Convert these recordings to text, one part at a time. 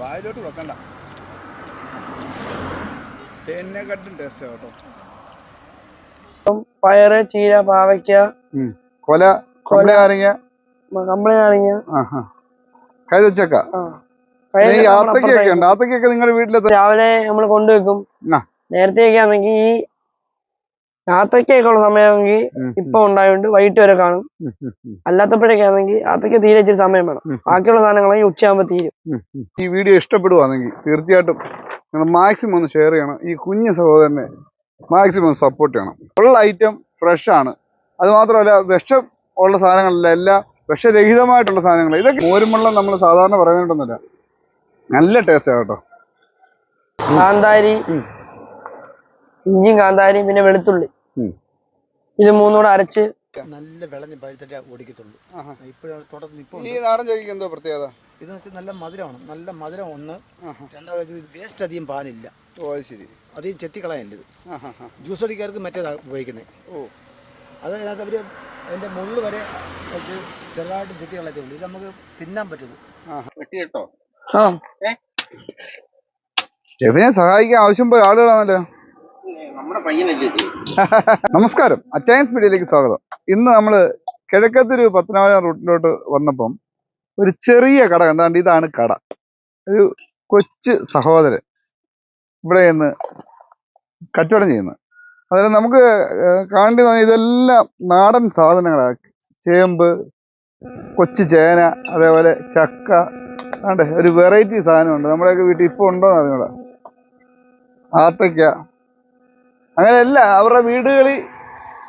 വായിലോട്ട് വെക്കണ്ട തേനിനെക്കാട്ടും ടേസ്റ്റ് കേട്ടോ. പയറ് ചീര പാവയ്ക്ക കൊല കൊല. കൊലയാറിങ്ങ കമ്പളി നാരങ്ങ. ആഹാ. കൈതച്ചക്ക ആത്തക്കൊക്കെ ഉണ്ട്. ആത്തക്കൊക്കെ നിങ്ങളുടെ വീട്ടിലെത്ത രാവിലെ നമ്മൾ കൊണ്ടുവെക്കും നേരത്തെ നേരത്തെയൊക്കെ ആണെങ്കിൽ ഈ ആത്തക്കൊക്കെ ഉള്ള സമയമെങ്കിൽ ഇപ്പൊ ഉണ്ടായതുകൊണ്ട് വൈകിട്ട് വരെ കാണും. അല്ലാത്തപ്പോഴൊക്കെ ആണെങ്കിൽ ആത്തയ്ക്ക് തീരെ ഇച്ചിരി സമയം വേണം. ബാക്കിയുള്ള സാധനങ്ങളെങ്കിൽ ഉച്ചയാകുമ്പോൾ തീരും. ഈ വീഡിയോ ഇഷ്ടപ്പെടുവാണെങ്കിൽ തീർച്ചയായിട്ടും നിങ്ങൾ മാക്സിമം ഒന്ന് ഷെയർ ചെയ്യണം. ഈ കുഞ്ഞു സഹോദരനെ മാക്സിമം സപ്പോർട്ട് ചെയ്യണം. ഉള്ള ഐറ്റം ഫ്രഷ് ആണ്. അത് മാത്രമല്ല വിഷം ഉള്ള സാധനങ്ങളല്ല എല്ലാം വിഷരഹിതമായിട്ടുള്ള സാധനങ്ങൾ. ഇതൊക്കെ മോരുമ്പള്ളം നമ്മൾ സാധാരണ പറയുന്നുണ്ടെന്നില്ല നല്ല ടേസ്റ്റ് കേട്ടോ. കാന്താരി. ഇഞ്ചിയും കാന്താരിയും പിന്നെ വെളുത്തുള്ളി. ഇത് മൂന്നൂടെ അരച്ച് നല്ല വിളഞ്ഞ് പഴുത്തിട്ടേ ഓടിക്കത്തുള്ളൂ ഇപ്പോഴും തുടർന്ന് ഇപ്പോൾ ഈ നാടൻ ചെടിക്ക് എന്തോ പ്രത്യേകത? ഇതെന്ന് വെച്ചാൽ നല്ല മധുരമാണ്. നല്ല മധുരം ഒന്ന് രണ്ടാമത് വേസ്റ്റ് അധികം പാനില്ല ഓ അത് ശരി. അധികം ചെത്തിക്കളയല്ല ഇത്. ജ്യൂസ് അടിക്കാർക്ക് മറ്റേതാണ് ഉപയോഗിക്കുന്നത് ഓ. അത് അതിനകത്ത് അവർ അതിന്റെ മുള്ളു വരെ വെച്ച് ചെറുതായിട്ട് ചെത്തി കളയത്തേ ഉള്ളൂ ഇത് നമുക്ക് തിന്നാൻ പറ്റുന്നു കേട്ടോ. ആ. ഷെഫിനെ സഹായിക്കാൻ ആവശ്യം പോലെ ആളുകളാണല്ലോ. നമസ്കാരം. അച്ചയൻസ് മീഡിയയിലേക്ക് സ്വാഗതം. ഇന്ന് നമ്മൾ കിഴക്കത്തൊരു പത്തനാപുരം റൂട്ടിലോട്ട് വന്നപ്പം ഒരു ചെറിയ കട കണ്ടാണ്ട് ഇതാണ് കട. ഒരു കൊച്ചു സഹോദരൻ ഇവിടെ നിന്ന് കച്ചവടം ചെയ്യുന്നത് അതായത് നമുക്ക് കാണേണ്ടി തോന്നിയ ഇതെല്ലാം നാടൻ സാധനങ്ങളാണ്. ചേമ്പ് കൊച്ചു ചേന അതേപോലെ ചക്ക അതെ ഒരു വെറൈറ്റി സാധനമുണ്ട്. നമ്മുടെയൊക്കെ വീട്ടിൽ ഇപ്പോൾ ഉണ്ടോ എന്ന് ആത്തയ്ക്ക അങ്ങനെ എല്ലാം അവരുടെ വീടുകളിൽ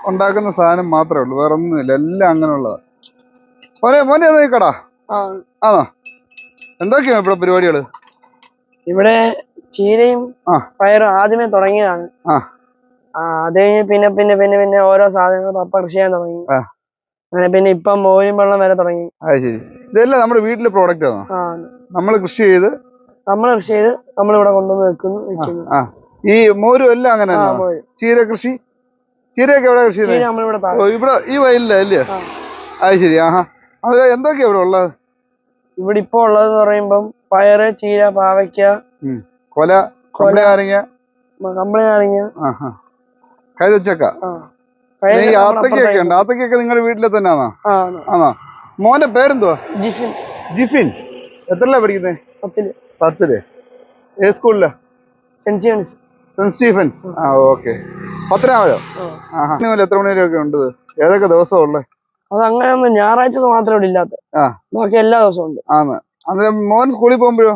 ഉണ്ടാക്കുന്ന സാധനം മാത്രമേ ഉള്ളൂ വേറെ ഒന്നുമില്ല എല്ലാം അങ്ങനെയുള്ളതാണ് മോനെ മോനെ അത് കടാ ആണോ? എന്തൊക്കെയാണ് ഇവിടെ പരിപാടികൾ ഇവിടെ ചീരയും. പയറും ആദ്യമേ തുടങ്ങിയതാണ്. അത് കഴിഞ്ഞ് പിന്നെ പിന്നെ പിന്നെ പിന്നെ ഓരോ സാധനങ്ങൾ പപ്പ കൃഷി ചെയ്യാൻ തുടങ്ങി. അങ്ങനെ പിന്നെ ഇപ്പം മോരും വെള്ളം വരെ തുടങ്ങി. അത് ശരി. ഇതെല്ലാം നമ്മുടെ വീട്ടിലെ പ്രോഡക്റ്റ് ആണോ? നമ്മൾ കൃഷി ചെയ്ത് നമ്മൾ കൃഷി ചെയ്ത് നമ്മൾ ഇവിടെ കൊണ്ടുവന്ന് വെക്കുന്നു ഈ മോരും എല്ലാം അങ്ങനെ ചീര കൃഷി ചീരയൊക്കെ എവിടെ കൃഷി ഇവിടെ ഈ വയലില്ല അല്ലേ. അത് ശരി ആഹാ. അത് എന്തൊക്കെയാ ഇവിടെ ഉള്ളത്? ഇവിടെ ഇപ്പൊ ഉള്ളതെന്ന് പറയുമ്പം പയറ് ചീര പാവയ്ക്ക കൊല കൊല നാരങ്ങ. കമ്പിളി നാരങ്ങ. കൈതച്ചക്ക. ആത്തക്കൊക്കെ ഉണ്ട്. ആത്തക്കൊക്കെ നിങ്ങളുടെ വീട്ടിലെ തന്നെ ആണോ. മോന്റെ പേരെന്തുവാ? ജിഫിൻ. ജിഫിൻ. എത്രല്ല പഠിക്കുന്നേ? പത്തിൽ. പത്തിൽ. ഏത് സ്കൂളിലാ? Saint saint Stephen's? ആ ഓക്കെ. പത്തനാമല്ലോ ആ. ആഹാ. എത്ര മണി വരെയൊക്കെ ഉണ്ട്? ഏതൊക്കെ ദിവസമാണ് ഉള്ളത് അത് അങ്ങനെ ഒന്നും ഞായറാഴ്ച മാത്രമേ ഇവിടെ ഇല്ലാത്ത. ബാക്കി എല്ലാ ദിവസവും ഉണ്ട്. ആന്ന്. അന്നേരം മോൻ സ്കൂളിൽ പോകുമ്പോഴോ?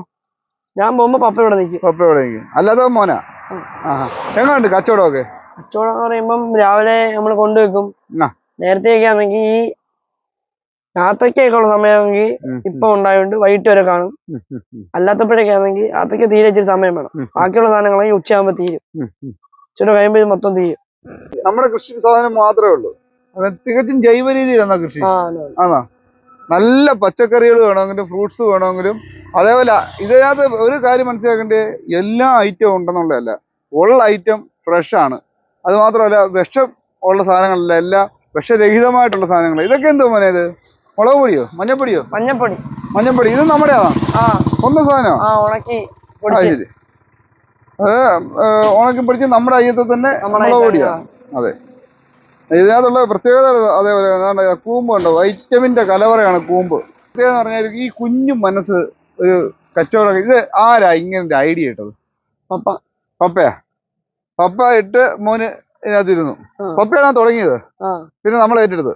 ഞാൻ പോകുമ്പോ പപ്പ ഇവിടെ നിൽക്കും പപ്പ എവിടെ നിൽക്കും അല്ലാതെ മോനാ. ആഹാ. എങ്ങനെയുണ്ട് കച്ചവടമൊക്കെ? കച്ചവടം എന്ന് പറയുമ്പം രാവിലെ നമ്മൾ കൊണ്ടുവെക്കും. നേരത്തെയൊക്കെ ആണെങ്കിൽ ഈ ആത്തക്കൊക്കെ ഉള്ള സമയമെങ്കിൽ ഉം, ഇപ്പൊ ഉണ്ടായതുകൊണ്ട് വൈകിട്ട് വരെ കാണും. അല്ലാത്തപ്പോഴൊക്കെ ആണെങ്കിൽ ആത്തയ്ക്ക് തീരെ ഇച്ചിരി സമയം വേണം. ബാക്കിയുള്ള സാധനങ്ങളെങ്കിൽ ഉച്ചയാകുമ്പോ തീരും. ചില കഴിയുമ്പോ ഇത് മൊത്തം തീരും. നമ്മുടെ കൃഷി സാധനം മാത്രമേ ഉള്ളൂ. തികച്ചും ജൈവ രീതിയിലാണ് കൃഷി? ആ ആണോ? നല്ല പച്ചക്കറികൾ വേണമെങ്കിലും ഫ്രൂട്ട്സ് വേണമെങ്കിലും അതേപോലെ ഇതിനകത്ത് ഒരു കാര്യം മനസ്സിലാക്കേണ്ടത് എല്ലാ ഐറ്റവും ഉണ്ടെന്നുള്ളതല്ല. ഉള്ള ഐറ്റം ഫ്രഷ് ആണ്. അത് മാത്രമല്ല വിഷം ഉള്ള സാധനങ്ങളല്ല എല്ലാം വിഷരഹിതമായിട്ടുള്ള സാധനങ്ങൾ ഇതൊക്കെ എന്തോ മോനെ ഇത്? മുളക് പൊടിയോ? മഞ്ഞപ്പൊടിയോ? മഞ്ഞപ്പൊടി. മഞ്ഞപ്പൊടി. ഇത് നമ്മുടെ ആ. സ്വന്തം സാധനം ഉണക്കി ശരി. അത് ഉണക്കി പിടിച്ച് നമ്മുടെ അയ്യത്തെ തന്നെ മുളക് പൊടിയാ. അതെ. ഇതിനകത്തുള്ള പ്രത്യേകത അതേപോലെ കൂമ്പ് ഉണ്ടോ വൈറ്റമിന്റെ കലവറയാണ് കൂമ്പ്. പ്രത്യേകത എന്ന് പറഞ്ഞാൽ ഈ കുഞ്ഞു മനസ്സ് ഒരു കച്ചവടം. ഇത് ആരാ ഇങ്ങനെ ഐഡിയ ഇട്ടത്? പപ്പ. പപ്പയാ? പപ്പ ഇട്ട് മോന് ഇതിനകത്തിരുന്നു. പപ്പയാണ് തുടങ്ങിയത്? പിന്നെ നമ്മൾ ഏറ്റെടുത്ത്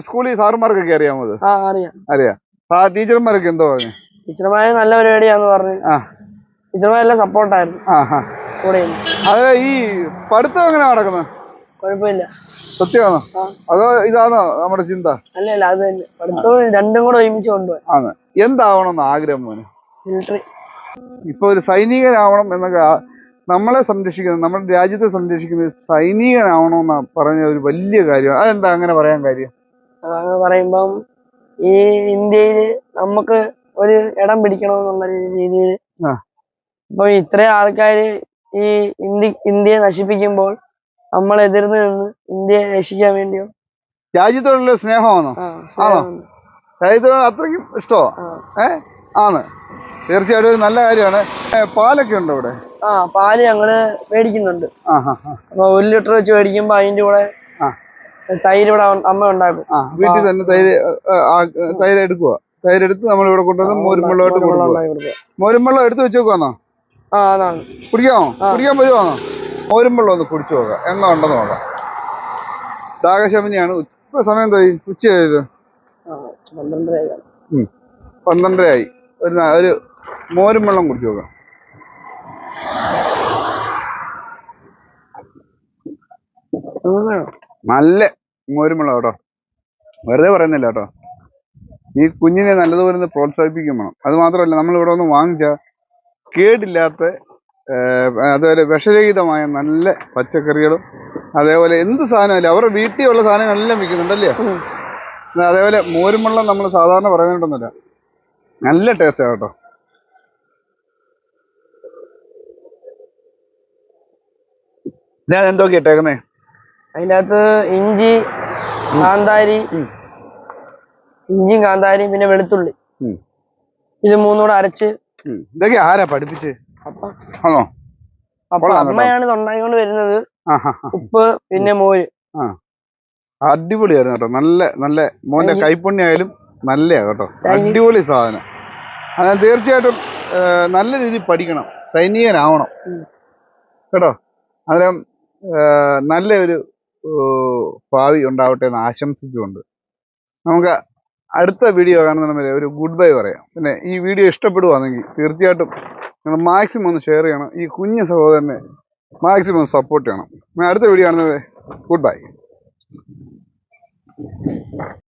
സ്കൂളിൽ സാറുമാർക്കൊക്കെ അറിയാമോ അത് ആ അറിയാം. അറിയാം. ആ ടീച്ചർമാരൊക്കെ എന്തോ പറഞ്ഞു? ടീച്ചർമാര് നല്ല പരിപാടിയാന്ന് പറഞ്ഞു. ആ. ടീച്ചർമാരെല്ലാം സപ്പോർട്ടായിരുന്നു. ആ ഹാ കൂടെ അത് ഈ പഠിത്തം എങ്ങനെ നടക്കുന്നത് കുഴപ്പമില്ല. സത്യമാണോ? അതോ ഇതാണോ നമ്മുടെ ചിന്ത? അല്ല അല്ല അത് തന്നെ. പഠിത്തവും രണ്ടും കൂടെ ഒരുമിച്ച് കൊണ്ടുപോയി ആണ്. എന്താവണമെന്ന് ആഗ്രഹം മോനെ? മിലിറ്ററി ഇപ്പൊ ഒരു സൈനികനാവണം എന്നൊക്കെ ആ- നമ്മളെ സംരക്ഷിക്കുന്നത് നമ്മുടെ രാജ്യത്തെ സംരക്ഷിക്കുന്ന ഒരു സൈനികനാവണമെന്ന് പറഞ്ഞ ഒരു വലിയ കാര്യമാണ് അതെന്താ അങ്ങനെ പറയാൻ കാര്യം? അങ്ങനെ പറയുമ്പം ഈ ഇന്ത്യയിൽ നമുക്ക് ഒരു ഇടം പിടിക്കണമെന്നുള്ള രീതിയിൽ അപ്പൊ ഇത്രയും ആൾക്കാര് ഈ ഇന്ത്യ ഇന്ത്യയെ നശിപ്പിക്കുമ്പോൾ നമ്മൾ എതിർന്ന് നിന്ന് ഇന്ത്യയെ രക്ഷിക്കാൻ വേണ്ടിയോ? രാജ്യത്തോടുള്ള സ്നേഹമാണോ? ആണോ. രാജ്യത്തോട് അത്രയ്ക്കും ഇഷ്ടമോ ഏ? ആണ്. തീർച്ചയായിട്ടും ഒരു നല്ല കാര്യമാണ്. പാലൊക്കെ ഉണ്ടോ ഇവിടെ ആ പാൽ ഞങ്ങൾ മേടിക്കുന്നുണ്ട്. അപ്പൊ ഒരു ലിറ്റർ വെച്ച് മേടിക്കുമ്പോ അതിന്റെ കൂടെ തൈര് ഇവിടെ അമ്മ ഉണ്ടാക്കും. വീട്ടിൽ തന്നെ തൈര് തൈര് എടുക്കുക തൈര് എടുത്ത് നമ്മൾ ഇവിടെ കൊണ്ടുവന്ന് മോരും വെള്ളമായിട്ട് മോരും കൊടുക്കുക ഉണ്ടാക്കി മോരും വെള്ളം എടുത്ത് വെച്ച് നോക്കാന്നോ ആ അതാണ്. കുടിക്കാമോ? കുടിക്കാൻ വരുവാന്നോ? മോരും വെള്ളം ഒന്ന് കുടിച്ചു നോക്കാം. എണ്ണ ഉണ്ടെന്ന് നോക്കാം. ദാഹശമനിയാണ്. ഇപ്പൊ സമയം തോയി ഉച്ചയായത് പന്ത്രണ്ടരയായി. ഒരു ഒരു മോരും വെള്ളം കുടിച്ചു നോക്കാം. നല്ല മോരും വെള്ളം കേട്ടോ. വെറുതെ പറയുന്നില്ല കേട്ടോ. ഈ കുഞ്ഞിനെ നല്ലതുപോലെ ഒന്ന് പ്രോത്സാഹിപ്പിക്കും വേണം. അത് മാത്രമല്ല നമ്മൾ ഇവിടെ ഒന്ന് വാങ്ങിച്ച കേടില്ലാത്ത അതുപോലെ വിഷരഹിതമായ നല്ല പച്ചക്കറികളും അതേപോലെ എന്ത് സാധനമല്ല അവരുടെ വീട്ടിൽ ഉള്ള സാധനങ്ങളെല്ലാം വിൽക്കുന്നുണ്ടല്ലേ അതേപോലെ മോരുമുള്ള നമ്മൾ സാധാരണ പറയുന്നുണ്ടൊന്നുമില്ല നല്ല ടേസ്റ്റാണ് കേട്ടോ. ഞാൻ എന്തോ ഇട്ടേക്കുന്നേ അതിനകത്ത് അകത്ത് ഇഞ്ചി കാന്താരി. ഇഞ്ചിയും കാന്താരിയും പിന്നെ വെളുത്തുള്ളി. ഇത് മൂന്നൂടെ അരച്ച്. ഇതൊക്കെ ആരാ പഠിപ്പിച്ച്? ആണോ? അപ്പൊ. അമ്മയാണ് ഇത് ഉണ്ടാക്കിക്കൊണ്ട് വരുന്നത്. ഉപ്പ് പിന്നെ മോര്. അടിപൊളിയായിരുന്നു കേട്ടോ. നല്ല നല്ല മോന്റെ Thank ആയാലും നല്ലയാ കേട്ടോ. അടിപൊളി സാധനം. അത് തീർച്ചയായിട്ടും നല്ല രീതിയിൽ പഠിക്കണം. സൈനികനാവണം. കേട്ടോ? അന്നേരം നല്ല ഒരു ഓ, ഭാവി ഉണ്ടാവട്ടെ എന്ന് ആശംസിച്ചുകൊണ്ട്. നമുക്ക് അടുത്ത വീഡിയോ കാണുന്ന വരെ ഒരു ഗുഡ് ബൈ പറയാം. പിന്നെ ഈ വീഡിയോ ഇഷ്ടപ്പെടുവാണെങ്കിൽ തീർച്ചയായിട്ടും നിങ്ങൾ മാക്സിമം ഒന്ന് ഷെയർ ചെയ്യണം. ഈ കുഞ്ഞു സഹോദരനെ മാക്സിമം സപ്പോർട്ട് ചെയ്യണം. അടുത്ത വീഡിയോ കാണുന്നത് ഗുഡ് ബൈ.